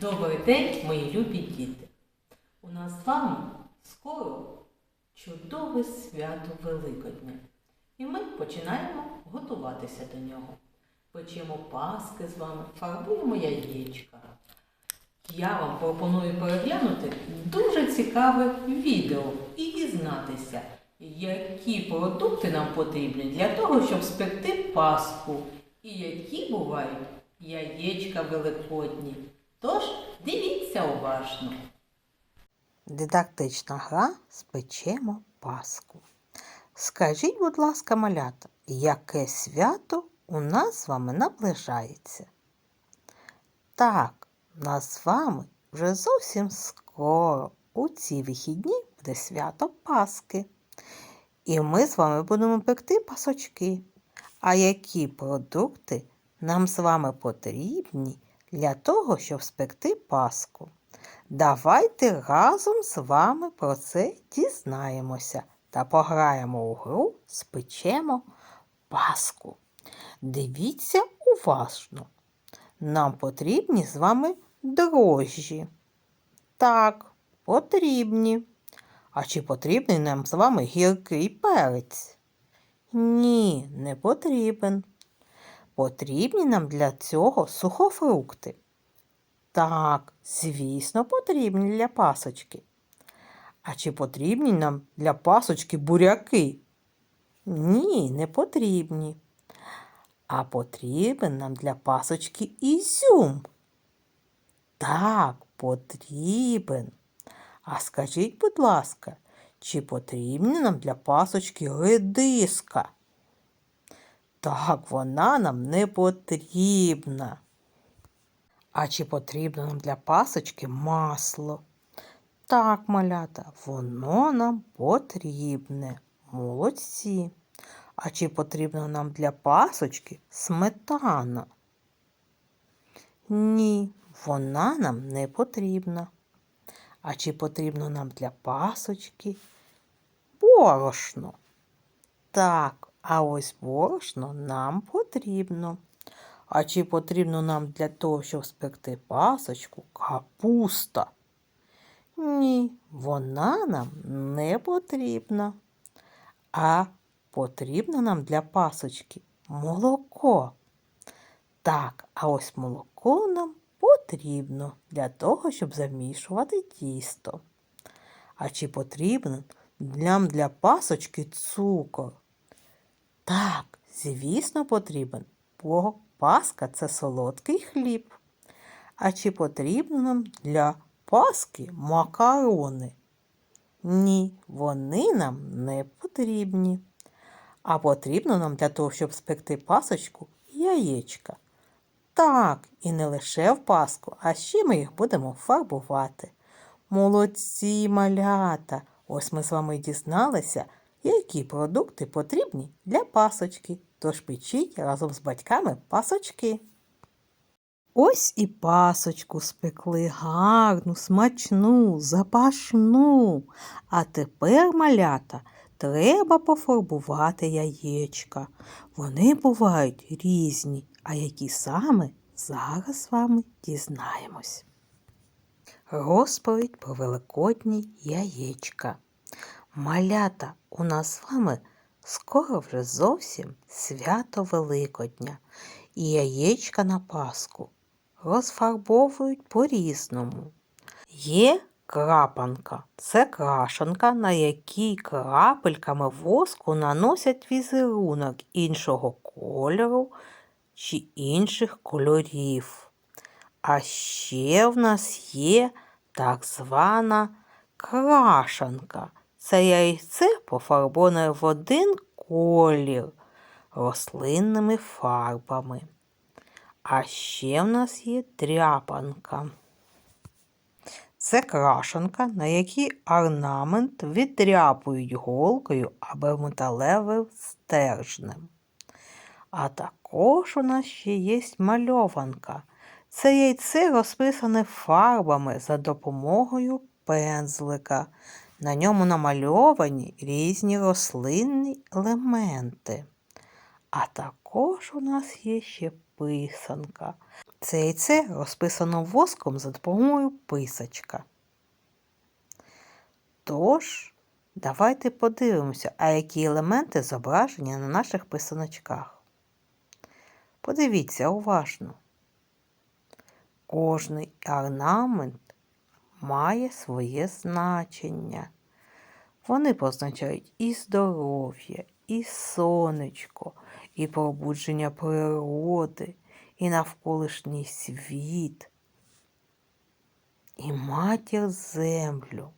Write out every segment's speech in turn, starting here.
Добрий день, мої любі діти! У нас з вами скоро чудове свято Великодня. І ми починаємо готуватися до нього. Печемо паски з вами, фарбуємо яєчка. Я вам пропоную переглянути дуже цікаве відео і дізнатися, які продукти нам потрібні для того, щоб спекти паску, і які бувають яєчка великодні. Тож дивіться уважно. Дидактична гра спечемо паску. Скажіть, будь ласка, малята, яке свято у нас з вами наближається? Так, нас з вами вже зовсім скоро у ці вихідні буде свято Паски. І ми з вами будемо пекти пасочки. А які продукти нам з вами потрібні для того, щоб спекти паску? Давайте разом з вами про це дізнаємося та пограємо у гру спечемо паску. Дивіться уважно. Нам потрібні з вами дрожжі. Так, потрібні. А чи потрібний нам з вами гіркий перець? Ні, не потрібен. Потрібні нам для цього сухофрукти. Так, звісно, потрібні для пасочки. А чи потрібні нам для пасочки буряки? Ні, не потрібні. А потрібен нам для пасочки ізюм. Так, потрібен. А скажіть, будь ласка, чи потрібна нам для пасочки редиска? Так, вона нам не потрібна. А чи потрібно нам для пасочки масло? Так, малята, воно нам потрібне. Молодці. А чи потрібно нам для пасочки сметана? Ні, вона нам не потрібна. А чи потрібно нам для пасочки борошно? Так, а ось борошно нам потрібно. А чи потрібно нам для того, щоб спекти пасочку, капуста? Ні, вона нам не потрібна. А потрібно нам для пасочки молоко. Так, а ось молоко нам потрібно для того, щоб замішувати тісто. А чи потрібен нам для пасочки цукор? Так, звісно, потрібен, бо паска це солодкий хліб. А чи потрібно нам для паски макарони? Ні, вони нам не потрібні. А потрібно нам для того, щоб спекти пасочку, яєчка. Так, і не лише в паску, а ще ми їх будемо фарбувати. Молодці малята! Ось ми з вами дізналися, які продукти потрібні для пасочки. Тож печіть разом з батьками пасочки. Ось і пасочку спекли гарну, смачну, запашну. А тепер, малята, треба пофарбувати яєчка. Вони бувають різні, а які саме зараз з вами дізнаємось. Розповідь про великодні яєчка. Малята, у нас з вами скоро вже зовсім свято Великодня, і яєчка на Пасху розфарбовують по-різному. Є крапанка це крашанка, на якій крапельками воску наносять візерунок іншого кольору чи інших кольорів. А ще в нас є так звана крашанка. Це яйце пофарбоване в один колір рослинними фарбами. А ще в нас є тряпанка. Це крашенка, на якій орнамент відряпують голкою або металевим стержнем. А також у нас ще є мальованка. Це яйце розписане фарбами за допомогою пензлика. На ньому намальовані різні рослинні елементи. А також у нас є ще писанка. Це яйце розписано воском за допомогою писачка. Тож, давайте подивимося, а які елементи зображені на наших писаночках. Подивіться уважно. Кожний орнамент має своє значення. Вони позначають і здоров'я, і сонечко, і пробудження природи, і навколишній світ, і матір землю.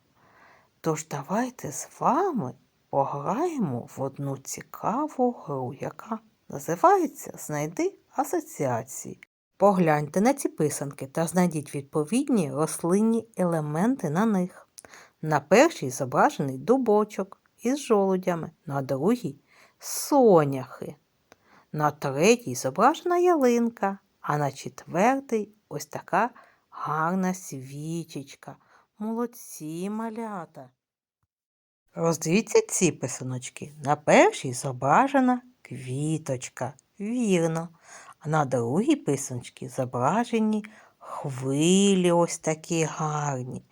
Тож давайте з вами пограємо в одну цікаву гру, яка називається Знайди асоціації. Погляньте на ці писанки та знайдіть відповідні рослинні елементи на них. На першій зображений дубочок із жолудями, на другій соняхи. На третій зображена ялинка, а на четвертій ось така гарна свічечка. Молодці малята. Роздивіться ці писаночки. На першій зображена квіточка. Вірно. На другій писаночці зображені хвилі ось такі гарні.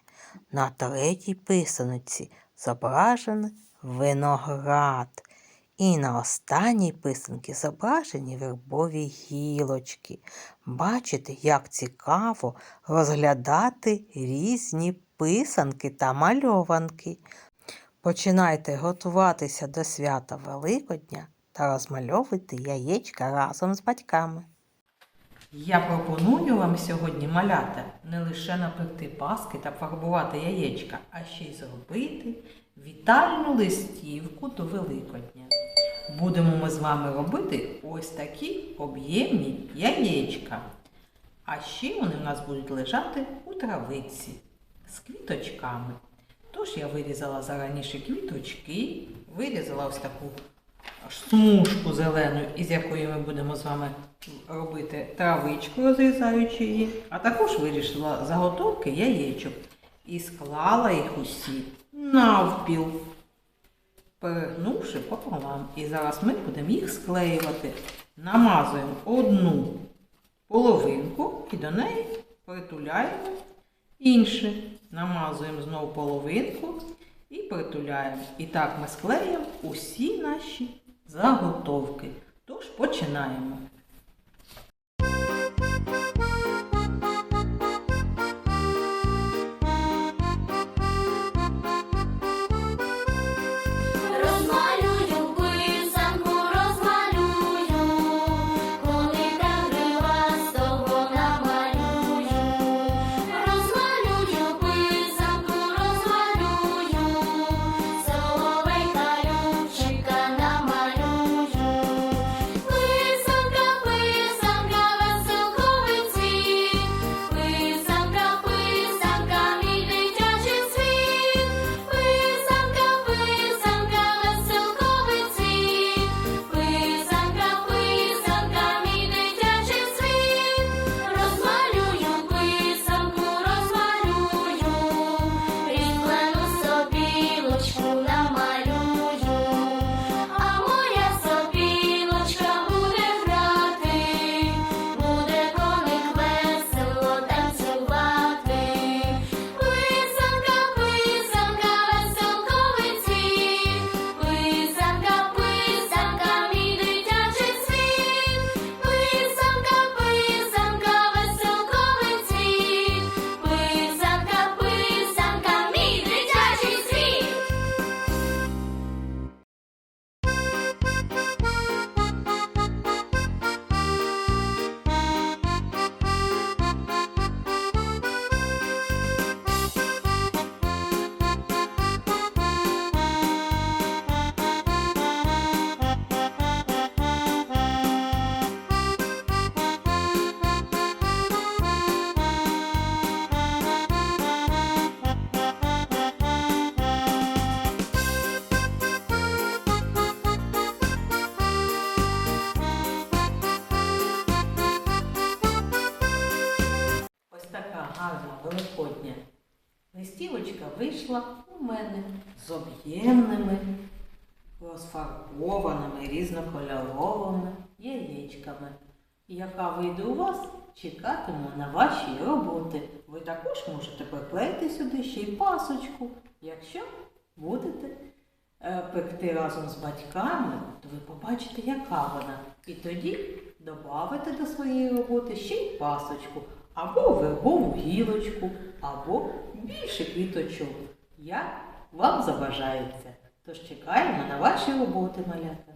На третій писаночці зображений виноград. І на останній писанці зображені вербові гілочки. Бачите, як цікаво розглядати різні писанки та мальованки. Починайте готуватися до свята Великодня та розмальовуйте яєчка разом з батьками. Я пропоную вам сьогодні маляти не лише напекти паски та фарбувати яєчка, а ще й зробити вітальну листівку до Великодня. Будемо ми з вами робити ось такі об'ємні яєчка. А ще вони в нас будуть лежати у травиці з квіточками. Тож я вирізала зараніше квіточки, вирізала ось таку смужку зелену, із якої ми будемо з вами робити травичку, розрізаючи її, а також вирішила заготовки яєчок і склала їх усі навпіл, перегнувши пополам. І зараз ми будемо їх склеювати. Намазуємо одну половинку і до неї притуляємо інше. Намазуємо знову половинку і притуляємо. І так ми склеїмо усі наші заготовки. Тож починаємо. Листівочка вийшла у мене з об'ємними розфарбованими різнокольоровими яєчками. Яка вийде у вас, чекатиму на ваші роботи. Ви також можете приклеїти сюди ще й пасочку. Якщо будете е, пекти разом з батьками, то ви побачите, яка вона. І тоді додавите до своєї роботи ще й пасочку, або вербову гілочку, або більше квіточок. Як вам забажається. Тож чекаємо на ваші роботи, малята.